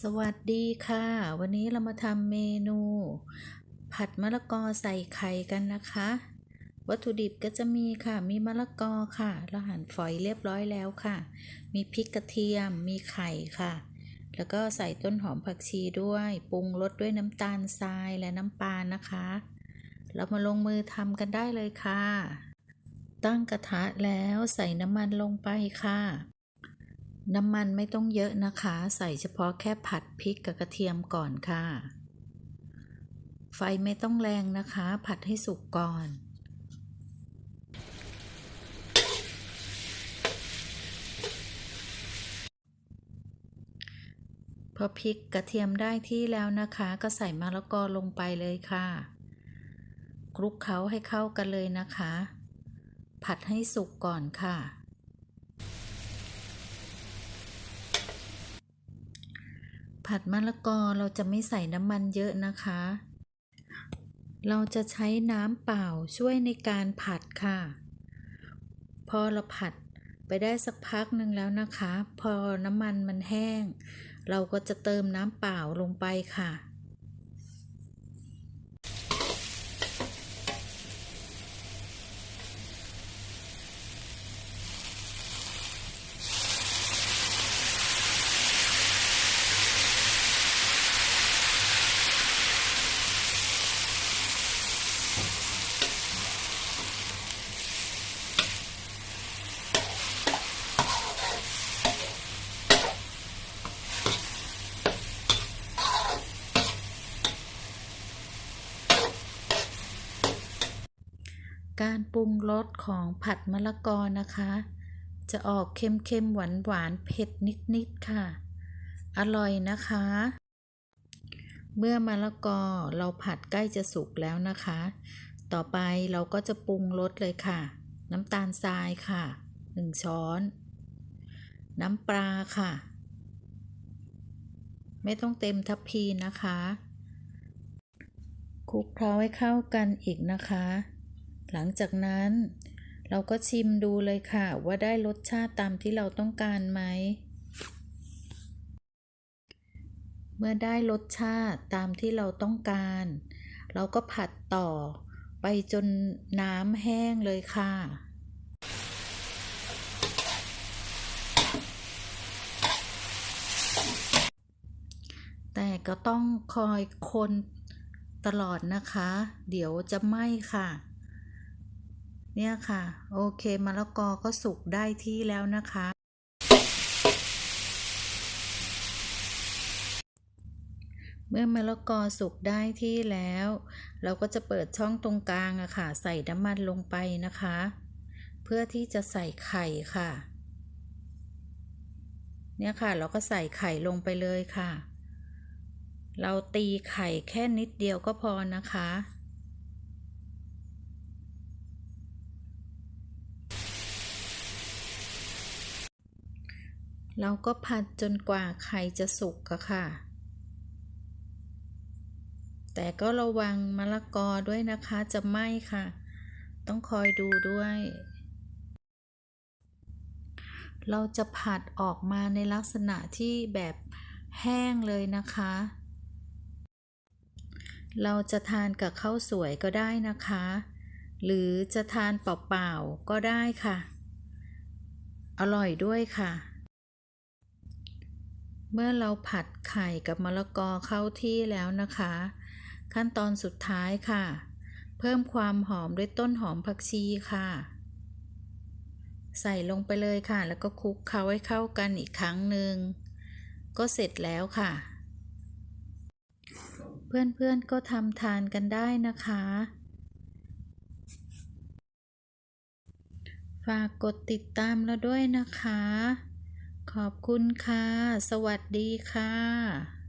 สวัสดีค่ะ วันนี้เรามาทำเมนู ผัดมะละกอใส่ไข่กันนะคะ วัตถุดิบก็จะมีค่ะ มีมะละกอค่ะเราหั่นฝอยเรียบร้อยแล้วค่ะ มีพริกกระเทียม มีไข่ค่ะ แล้วก็ใส่ต้นหอมผักชีด้วย ปรุงรสด้วยน้ำตาลทรายและน้ำปลานะคะ เรามาลงมือทำกันได้เลยค่ะ ตั้งกระทะแล้วใส่น้ำมันลงไปค่ะ น้ำมันไม่ต้องเยอะนะคะ ใส่เฉพาะแค่ผัดพริกกับกระเทียมก่อนค่ะ ไฟไม่ต้องแรงนะคะ ผัดให้สุกก่อน พอพริกกระเทียมได้ที่แล้วนะคะ ก็ใส่มะละกอลงไปเลยค่ะคลุกเคล้าให้เข้ากันเลยนะคะ ผัดให้สุกก่อนค่ะ ผัดมะละกอเราจะไม่ใส่น้ำมันเยอะนะคะ เราจะใช้น้ำเปล่าช่วยในการผัดค่ะ พอเราผัดไปได้สักพักหนึ่งแล้วนะคะ พอน้ำมันมันแห้ง เราก็จะเติมน้ำเปล่าลงไปค่ะ การปรุงรสของผัดมะละกอนะคะ จะออกเค็มๆ หวานๆ เผ็ดนิดๆ ค่ะ อร่อยนะคะ เมื่อมะละกอเราผัดใกล้จะสุกแล้วนะคะ ต่อไปเราก็จะปรุงรสเลยค่ะ น้ำตาลทรายค่ะ 1 ช้อน น้ำปลาค่ะ ไม่ต้องเต็มทัพพีนะคะคลุกเคล้าให้เข้ากันอีกนะคะ หลังจากนั้น เราก็ชิมดูเลยค่ะ ว่าได้รสชาติตามที่เราต้องการไหม เมื่อได้รสชาติตามที่เราต้องการ เราก็ผัดต่อไปจนน้ำแห้งเลยค่ะแต่ก็ต้องคอยคนตลอดนะคะ เดี๋ยวจะไหม้ค่ะ เนี่ยค่ะ โอเคมะละกอก็สุกได้ที่แล้วนะคะ เมื่อมะละกอสุกได้ที่แล้ว เราก็จะเปิดช่องตรงกลางอะค่ะ ใส่น้ำมันลงไปนะคะ เพื่อที่จะใส่ไข่ค่ะ เนี่ยค่ะ เราก็ใส่ไข่ลงไปเลยค่ะ เราตีไข่แค่นิดเดียวก็พอนะคะ เราก็ผัดจนกว่าไข่จะสุกอะค่ะ แต่ก็ระวังมะละกอด้วยนะคะจะไหม้ค่ะ ต้องคอยดูด้วย เราจะผัดออกมาในลักษณะที่แบบแห้งเลยนะคะ เราจะทานกับข้าวสวยก็ได้นะคะ หรือจะทานเปล่าๆก็ได้ค่ะ อร่อยด้วยค่ะ เมื่อเราผัดไข่กับมะละกอเข้าที่แล้วนะคะ ขั้นตอนสุดท้ายค่ะ เพิ่มความหอมด้วยต้นหอมผักชีค่ะ ใส่ลงไปเลยค่ะ แล้วก็คลุกเคล้าให้เข้ากันอีกครั้งหนึ่งก็เสร็จแล้วค่ะ เพื่อนๆก็ทำทานกันได้นะคะ ฝากกดติดตามเราด้วยนะคะ ขอบคุณค่ะ สวัสดีค่ะ